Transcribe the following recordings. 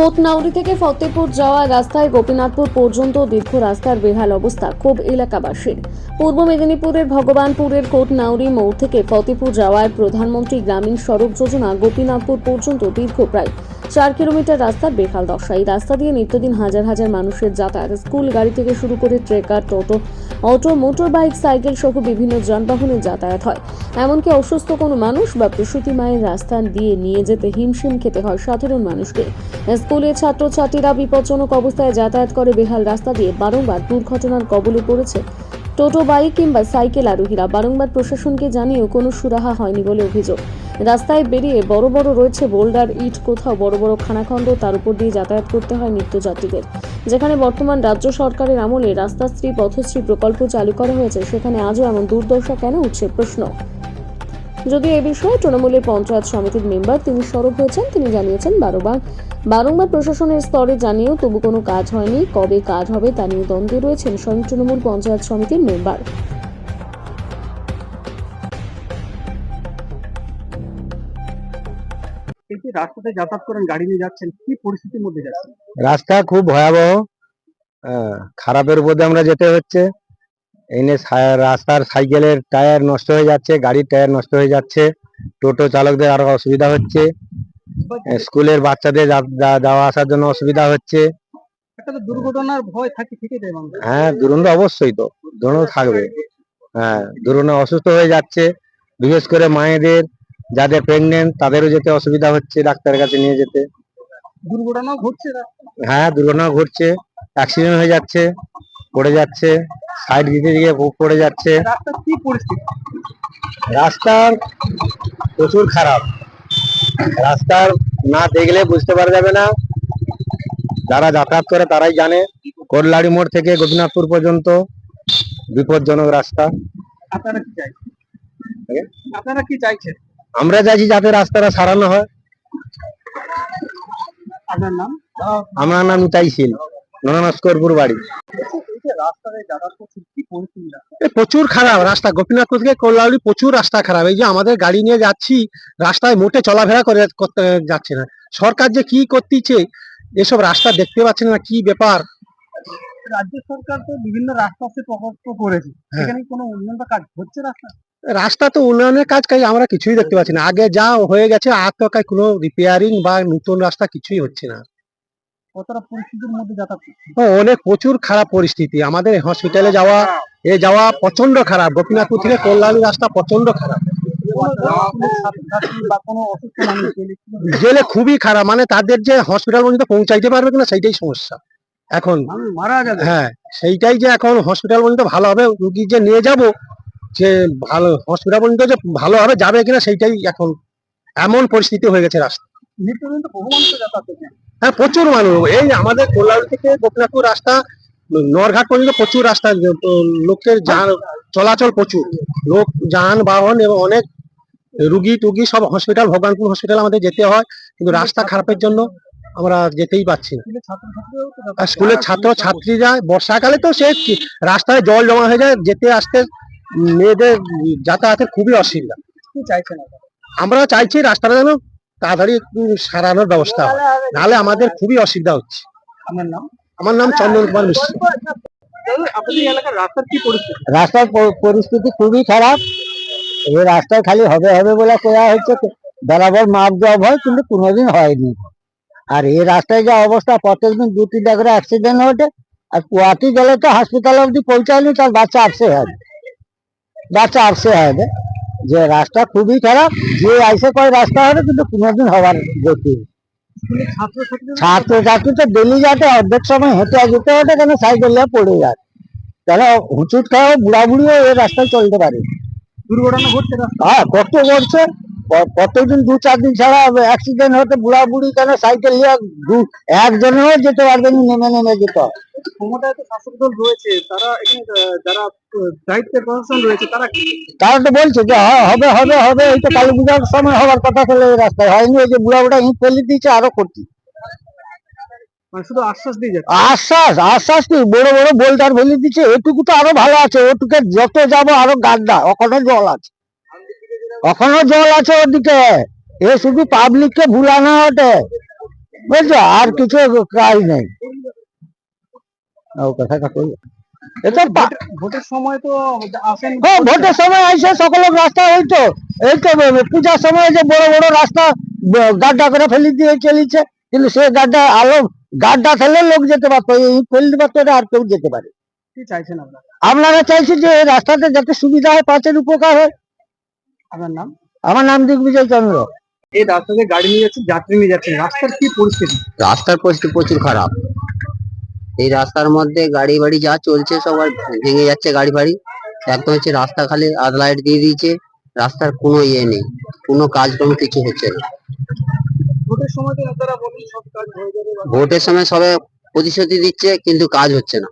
কোটনাউরি থেকে ফতেপুর যাওয়ার রাস্তায় গোপীনাথপুর পর্যন্ত দীর্ঘ রাস্তার বেহাল অবস্থা, খুব এলাকাবাসীর। পূর্ব মেদিনীপুরের ভগবানপুরের কোটনাউরি মোড় থেকে ফতেপুর যাওয়ার প্রধানমন্ত্রী গ্রামীণ সড়ক যোজনা গোপীনাথপুর পর্যন্ত দীর্ঘ প্রায় চার কিলোমিটার রাস্তার বেহাল দশা। এই রাস্তা দিয়ে নিত্যদিন হাজার হাজার মানুষের যাতায়াত। স্কুল, গাড়ি থেকে শুরু করে ট্রেকার, টোটো, অটো মোটর বাইক সাইকেল সহ বিভিন্ন যানবাহনের যাতায়াত হয়। এমনকি অসুস্থ কোনো মানুষ বা প্রসূতি মায়ের রাস্তা দিয়ে নিয়ে যেতে হিমশিম খেতে হয় সাধারণ মানুষকে। স্কুলের ছাত্রছাত্রীরা বিপজ্জনক অবস্থায় যাতায়াত করে বেহাল রাস্তা দিয়ে বারংবার দুর্ঘটনার কবলে পড়েছে টোটো, বাইক কিংবা সাইকেল আরোহীরা বারংবার প্রশাসনকে জানিয়েও কোনো সুরাহা হয়নি বলে অভিযোগ। রাস্তায় বেরিয়ে বড় বড় রয়েছে বোল্ডার, ইট কোথাও, বড় বড় খানাখন্দ, তার উপর দিয়ে যাতায়াত করতে হয় নিত্যযাত্রীদের। যেখানে বর্তমান রাজ্য সরকারের আমলে রাস্তাশ্রী, পথশ্রী প্রকল্প চালু করা হয়েছে, সেখানে আজও এমন দুর্দশা কেন উঠছে প্রশ্ন। যদিও এ বিষয়ে তৃণমূলের পঞ্চায়েত সমিতির মেম্বার তিনি সরব হয়েছেন তিনি জানিয়েছেন বারবার। বারংবার প্রশাসনের স্তরে জানিয়েও তবু কোনো কাজ হয়নি কবে কাজ হবে তা নিয়ে দ্বন্দ্বে রয়েছেন স্বয়ং তৃণমূল পঞ্চায়েত সমিতির মেম্বার। রাস্তাতে যাতায়াত করেন গাড়ি নিয়ে যাচ্ছেন কি পরিস্থিতির মধ্যে যাচ্ছেন? রাস্তা খুব ভয়াবহ আহ, খারাপের উপরে আমরা যেতে হচ্ছে। এনে রাস্তার সাইকেলের টায়ার নষ্ট হয়ে যাচ্ছে গাড়ির টায়ার নষ্ট হয়ে যাচ্ছে টোটো চালকদের আরও অসুবিধা হচ্ছে স্কুলের বাচ্চাদের যাওয়া আসার জন্য অসুবিধা হচ্ছে। দুর্ঘটনার ভয় থাকে হ্যাঁ দুরন্ত অবশ্যই তো দুরন্ত থাকবে। হ্যাঁ দুরন্ত অসুস্থ হয়ে যাচ্ছে বিশেষ করে মায়েদের যাদের প্রেগনেন্ট তাদেরও যেতে অসুবিধা হচ্ছে ডাক্তারের কাছে নিয়ে যেতে। দুর্ঘটনাও ঘটছে হ্যাঁ দুর্ঘটনা ঘটছে অ্যাক্সিডেন্ট হয়ে যাচ্ছে। পড়ে যাচ্ছে সাইড দিতে প- পড়ে যাচ্ছে। রাস্তার কি পরিস্থিতি? রাস্তার প্রচুর খারাপ। রাস্তার না দেখলে বুঝতে পারা যাবে না। যারা যাতায়াত করে তারাই জানে। কোল্লাড়ি মোড় থেকে গোপীনাথপুর পর্যন্ত বিপজ্জনক রাস্তা। আপনারা কি চাইছেন? আপনারা কি চাইছেন? আমরা চাইছি যাতে রাস্তাটা সারানো হয়। আপনার নাম? আমার নাম চাইছিল ননস্করপুর বাড়ি। প্রচুর খারাপ রাস্তা। গোপীনাথপুর থেকে কল্যাণী প্রচুর রাস্তা খারাপ। এই যে আমাদের গাড়ি নিয়ে যাচ্ছি রাস্তায় মোটে চলাফেরা করে করতে যাচ্ছে না। সরকার যে কি করতেছে এসব রাস্তা দেখতে পাচ্ছে না কি ব্যাপার? রাজ্য সরকার তো বিভিন্ন রাস্তা প্রকল্প করেছে। হ্যাঁ। এখানে কোনো উন্নয়ন কাজ হচ্ছে রাস্তা? রাস্তা তো উন্নয়নের কাজ কাজ আমরা কিছুই দেখতে পাচ্ছি না। আগে যা হয়ে গেছে আর তো কোনো রিপেয়ারিং বা নতুন রাস্তা কিছুই হচ্ছে না। কতটা পরিস্থিতির মধ্যে যাতায়াত অনেক প্রচুর খারাপ পরিস্থিতি। আমাদের হসপিটালে যাওয়া এ যাওয়া প্রচণ্ড খারাপ। গোপীনাথপুর থেকে কল্যাণী রাস্তা প্রচণ্ড খারাপ? গেলে খুবই খারাপ। মানে তাদের যে হসপিটাল পর্যন্ত পৌঁছাইতে পারবে কিনা সেইটাই সমস্যা। এখন মারা যাবে। হ্যাঁ সেইটাই যে এখন হসপিটাল পর্যন্ত ভালো হবে রুগী যে নিয়ে যাব যে ভালো হসপিটাল পর্যন্ত যে ভালো হবে যাবে কিনা সেইটাই এখন এমন পরিস্থিতি হয়ে গেছে রাস্তা হ্যাঁ প্রচুর মানুষ। এই আমাদের কল্যাণ থেকে গোপীনাথপুর রাস্তা নরঘাট পর্যন্ত প্রচুর রাস্তা লোকের যান চলাচল প্রচুর। লোক যানবাহন এবং অনেক রুগী টুগী সব হসপিটাল ভগবানপুর হসপিটাল আমাদের যেতে হয়। কিন্তু রাস্তা খারাপের জন্য আমরা যেতেই পাচ্ছি না। স্কুলের আর ছাত্র ছাত্রীরা বর্ষাকালে তো সে রাস্তায় জল জমা হয়ে যায় যেতে আসতে মেয়েদের যাতায়াতের খুবই অসুবিধা? আমরা চাইছি রাস্তাটা যেন তাড়াতাড়ি একটু সারানোর ব্যবস্থা হয়। নাহলে আমাদের খুবই অসুবিধা হচ্ছে। আপনার নাম? আমার নাম চন্দন কুমার মিশ্র। রাস্তার পরিস্থিতি? খুবই খারাপ। এই রাস্তায় খালি হবে হবে বলে কোয়া হচ্ছে বরাবর মাপ জব হয় কিন্তু কোনোদিন হয়নি। আর এই রাস্তায় যা অবস্থা প্রত্যেকদিন দু তিনটা করে অ্যাক্সিডেন্ট ঘটে আর কুয়াটি গেলে তো হাসপাতাল অব্দি পৌঁছায়নি তার বাচ্চা আপসে হবে বাচ্চা আপসে হবে যে রাস্তা খুবই খারাপ যে আইসে কয় রাস্তা হবে কিন্তু কোনোদিন হবার গতি নেই। স্কুলের ছাত্র ছাত্রী তো ডেলি যাতে অর্ধেক সময় হেঁটে যেতে হতে কেন সাইকেল নিয়ে পড়ে যায়? তাহলে হুঁচুট খাওয়া বুড়া বুড়িও এই রাস্তায় চলতে পারে? দুর্ঘটনা ঘটছে হ্যাঁ কষ্ট করছে কতদিন দু চার দিন ছাড়া অ্যাক্সিডেন্ট হতে বুড়া বুড়ি কেন? সাইকেল নিয়ে দু একজনেও যেতে পারবে না নেমে নেমে যেত ক্ষমতায় তো শাসক দল রয়েছে তারা যারা আহ, প্রশাসন রয়েছে তারা তারা তো বলছে যে হ্যাঁ, হবে হবে হবে এই তো কালী পূজার সময় হওয়ার কথা ছিল এই রাস্তায়। হয়নি ওই যে বুড়া বুড়া ইট ফেলে দিয়েছে আরও করছি মানে আশ্বাস আশ্বাস আশ্বাস কি? বড় বড় বোল্ডার ফেলে দিচ্ছে এটুকু তো আরও ভালো আছে ওটুকে যত যাব আরও গাড্ডা ওখানে জল আছে। ওখানে জল আছে ওদিকে? এ শুধু পাবলিক কে ভুলানো ওটে বুঝছ? আর কিছু কাজ নেই। ও কথাটা কই? এটা ভোটের সময় তো আসেন। হ্যাঁ ভোটের সময় আইসে সকল রাস্তা হইতো এই তো পূজার সময় যে বড় বড় রাস্তা গাড্ডা করে ফেলে দিয়ে চলেছে। কিন্তু সে গাড্ডা আলো গাড্ডা ফেলে লোক যেতে পারতো। এই ফেলতে পারতো আর কেউ যেতে পারে। কি চাইছেন আপনারা? আপনারা চাইছি যে রাস্তাতে যাতে সুবিধা হয় পাঁচের উপকার হয়। আপনার নাম? আমার নাম দিগ্বিজয় চন্দ্র। এই রাস্তাতে গাড়ি নিয়ে যাচ্ছে যাত্রী নিয়ে যাচ্ছে রাস্তার কি পরিস্থিতি? রাস্তার পরিস্থিতি প্রচুর খারাপ। এই রাস্তার মধ্যে গাড়ি বাড়ি যা চলছে সবার ভেঙে যাচ্ছে গাড়ি বাড়ি। একদম হচ্ছে রাস্তা খালি আধ লাইট দিয়ে দিয়েছে রাস্তার কোনো ইয়ে নেই কোনো কাজকর্ম কিছু হচ্ছে না। ভোটের সময় তো আপনারা বলেন সব কাজ হয়ে যাবে বা- ভোটের সময় সবাই প্রতিশ্রুতি দিচ্ছে কিন্তু কাজ হচ্ছে না।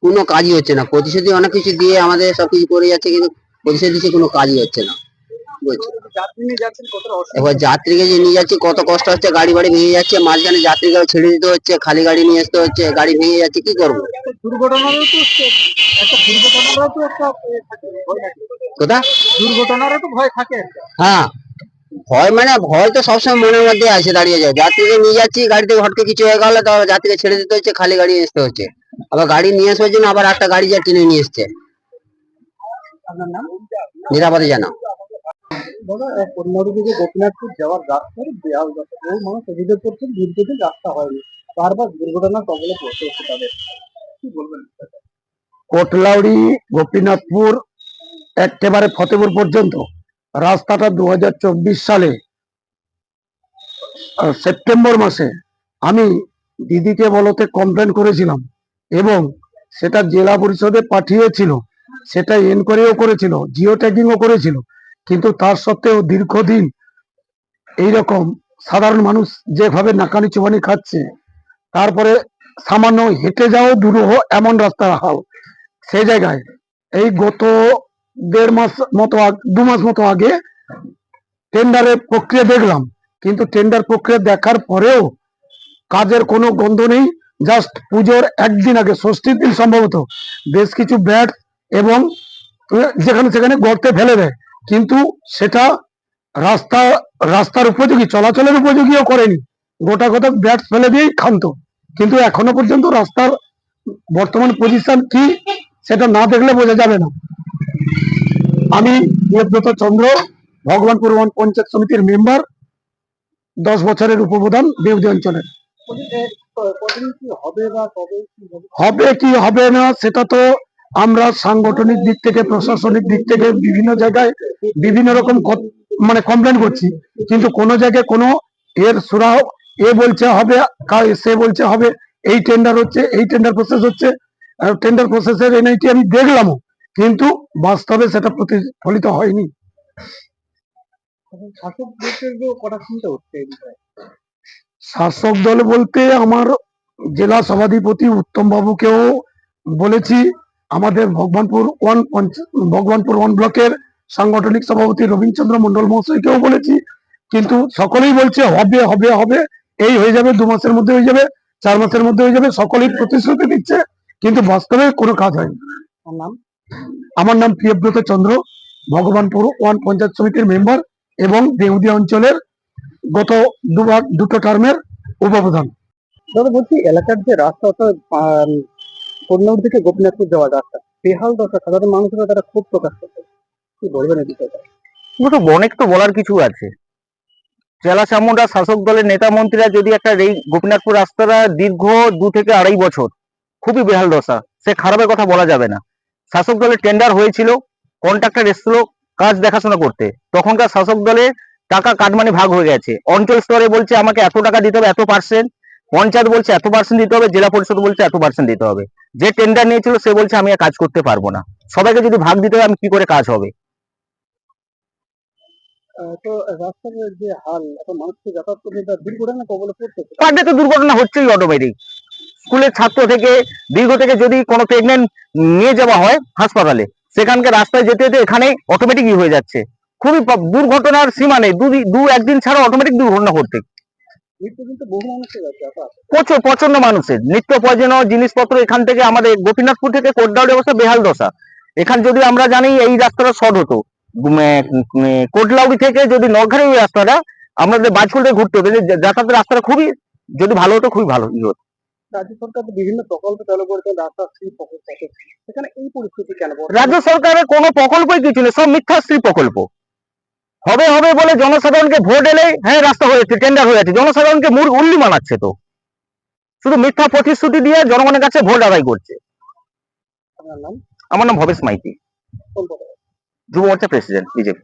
কোনো কাজই হচ্ছে না। প্রতিশ্রুতি অনেক কিছু দিয়ে আমাদের সবকিছু করে যাচ্ছে কিন্তু প্রতিশ্রুতি দিচ্ছে কোনো কাজই হচ্ছে না। এবার যাত্রীকে যে নিয়ে যাচ্ছি কত কষ্ট হচ্ছে গাড়ি বাড়ি ভেঙে যাচ্ছে মাঝখানে যাত্রীকে ছেড়ে দিতে হচ্ছে খালি গাড়ি নিয়ে আসতে হচ্ছে গাড়ি ভেঙে যাচ্ছে কি করব। কোথা? দুর্ঘটনারও তো ভয় থাকে হ্যাঁ। ভয় মানে ভয় তো সবসময় মনের মধ্যে আছে দাঁড়িয়ে যায়। যাত্রীকে নিয়ে যাচ্ছি গাড়িতে হটকে কিছু হয়ে গেলে তো যাত্রীকে ছেড়ে দিতে হচ্ছে খালি গাড়ি নিয়ে আসতে হচ্ছে। আবার গাড়ি নিয়ে আসার জন্য আবার একটা গাড়ি যা টেনে নিয়ে এসছে। আপনার নাম? নিরাপদে জানা। দাদা থেকে গোপীনাথপুর যাওয়ার রাস্তার বেহাল বহু মানুষ অভিযোগ করছেন দীর্ঘদিন রাস্তা হয়নি। বারবার দুর্ঘটনার কবলে পড়তে হচ্ছে তাদের। কি বলবেন? কোটলাউড়ি গোপীনাথপুর একেবারে ফতেপুর পর্যন্ত। রাস্তাটা দু হাজার চব্বিশ সালে সেপ্টেম্বর মাসে আমি দিদিকে বলতে কমপ্লেন করেছিলাম এবং সেটা জেলা পরিষদে পাঠিয়েছিল। সেটা এনকোয়ারিও করেছিল জিও ট্যাগিংও করেছিল। কিন্তু তার সত্ত্বেও দীর্ঘদিন এইরকম সাধারণ মানুষ যেভাবে নাকানি চুবানি খাচ্ছে, তারপরে সামান্য হেঁটে যাও দুরূহ এমন রাস্তা হাল সেই জায়গায় এই গত দেড় মাস মতো দু মাস মতো আগে টেন্ডারের প্রক্রিয়া দেখলাম। কিন্তু টেন্ডার প্রক্রিয়া দেখার পরেও কাজের কোনো গন্ধ নেই জাস্ট পুজোর একদিন আগে, ষষ্ঠীর দিন সম্ভবত বেশ কিছু ব্যাট এবং যেখানে সেখানে গর্তে ফেলে দেয়। কিন্তু সেটা রাস্তা রাস্তার উপযোগী চলাচলের উপযোগীও করেনি। গোটা গোটা ব্যাট ফেলে দিয়েই খান্ত কিন্তু এখনও পর্যন্ত রাস্তার বর্তমান পজিশন কি সেটা না দেখলে বোঝা যাবে না। আমি দেবব্রত চন্দ্র ভগবানপুর ওয়ান পঞ্চায়েত সমিতির মেম্বার দশ বছরের উপপ্রধান দেবদী অঞ্চলের। হবে কি হবে না সেটা তো আমরা সাংগঠনিক দিক থেকে প্রশাসনিক দিক থেকে বিভিন্ন জায়গায় বিভিন্ন রকম মানে কমপ্লেন করছি। কিন্তু কোনো জায়গায় কোনো এর সুরাহ এ বলছে হবে সে বলছে হবে এই টেন্ডার হচ্ছে এই টেন্ডার প্রসেস হচ্ছে টেন্ডার প্রসেসের এনআইটি আমি দেখলামও কিন্তু বাস্তবে সেটা প্রতিফলিত হয়নি। শাসক দল বলতে আমার জেলা সভাধিপতি উত্তম বাবুকেও বলেছি আমাদের ভগবানপুর ওয়ান পঞ্চ- ভগবানপুর ওয়ান ব্লকের সাংগঠনিক সভাপতি রবীন্দ্রচন্দ্র মন্ডল মহাশয়কেও বলেছি কিন্তু সকলেই বলছে হবে হবে হবে এই হয়ে যাবে দু মাসের মধ্যে হয়ে যাবে চার মাসের মধ্যে হয়ে যাবে সকলেই প্রতিশ্রুতি দিচ্ছে কিন্তু বাস্তবে কোনো কাজ হয়নি। আমার নাম? আমার নাম প্রিয়ব্রত চন্দ্র ভগবানপুর ওয়ান পঞ্চায়েত সমিতির মেম্বার এবং দেউদিয়া অঞ্চলের গত দুবার দুটো টার্মের উপপ্রধান। দাদা বলছি এলাকার যে রাস্তা কন্যাড়ি থেকে গোপীনাথপুর যাওয়ার রাস্তা। বেহাল দশা, সাধারণ মানুষেরা তারা খুব প্রকাশ করছে কি বলবেন এই বিষয়টা? অনেক তো বলার কিছু আছে। জেলা চামুন্ডা শাসক দলের নেতা মন্ত্রীরা যদি একটা এই গোপীনাথপুর রাস্তাটা দীর্ঘ দু থেকে আড়াই বছর, খুবই বেহাল দশা, সে খারাপের কথা বলা যাবে না। শাসক দলের টেন্ডার হয়েছিল কন্ট্রাক্টর এসেছিল, কাজ দেখাশোনা করতে। তখনকার শাসক দলের টাকা কাটমানি ভাগ হয়ে গেছে। অঞ্চল স্তরে বলছে, আমাকে এত টাকা দিতে হবে, এত পার্সেন্ট পঞ্চায়েত বলছে এত পার্সেন্ট দিতে হবে জেলা পরিষদ বলছে এত পার্সেন্ট দিতে হবে। যে টেন্ডার নিয়েছিল সে বলছে আমি আর কাজ করতে পারব না। সবাইকে যদি ভাগ দিতে হয় আমি কি করে কাজ হবে? তো রাস্তার যে হাল এখন মানুষকে যাতায়াত করতে দুর্ঘটনা কবলে পড়তেছে পার ডে তো দুর্ঘটনা হচ্ছেই অটোমেটিক স্কুলের ছাত্র থেকে দীর্ঘ থেকে যদি কোনো প্রেগনেন্ট নিয়ে যাওয়া হয় হাসপাতালে সেখানকার রাস্তায় যেতে যেতে এখানে অটোমেটিকই হয়ে যাচ্ছে। খুবই দুর্ঘটনার সীমা নেই। দু একদিন ছাড়া অটোমেটিক দুর্ঘটনা ঘটতে প্রচুর প্রচণ্ড মানুষের। নিত্য প্রয়োজনীয় জিনিসপত্র এখান থেকে আমাদের গোপীনাথপুর থেকে কোটডাউড়ি অবস্থা বেহাল দশা। এখান যদি আমরা জানি এই রাস্তাটা শর্ট হতো কোটলাউড়ি থেকে যদি নরঘাড়ি ওই রাস্তাটা আমাদের বাজফুল থেকে ঘুরতে হতো যাতায়াতের রাস্তাটা খুবই যদি ভালো হতো খুবই ভালো ই হতো। রাজ্য সরকার বিভিন্ন প্রকল্প চালু করেছে রাস্তা প্রকল্প সেখানে এই পরিস্থিতি কেন রাজ্য সরকারের কোনো প্রকল্পই কিছু নেই সব মিথ্যাশ্রী প্রকল্প। হবে হবে বলে জনসাধারণকে ভোট এলে হ্যাঁ রাস্তা হয়ে যাচ্ছে টেন্ডার হয়ে যাচ্ছে। জনসাধারণকে মূর উল্লি মানাচ্ছে তো। শুধু মিথ্যা প্রতিশ্রুতি দিয়ে জনগণের কাছে ভোট আদায় করছে। আমার নাম ভবেশ মাইতি। যুব মোর্চা প্রেসিডেন্ট বিজেপি